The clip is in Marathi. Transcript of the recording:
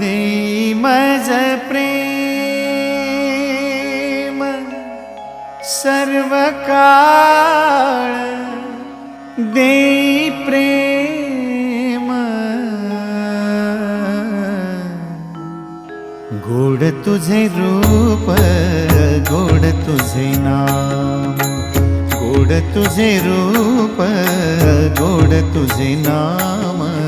देई मज प्रेम सर्व काळ दे प्रेम. गोड तुझे रूप गोड तुझे नाम. गोड तुझे रूप गोड तुझे नाम.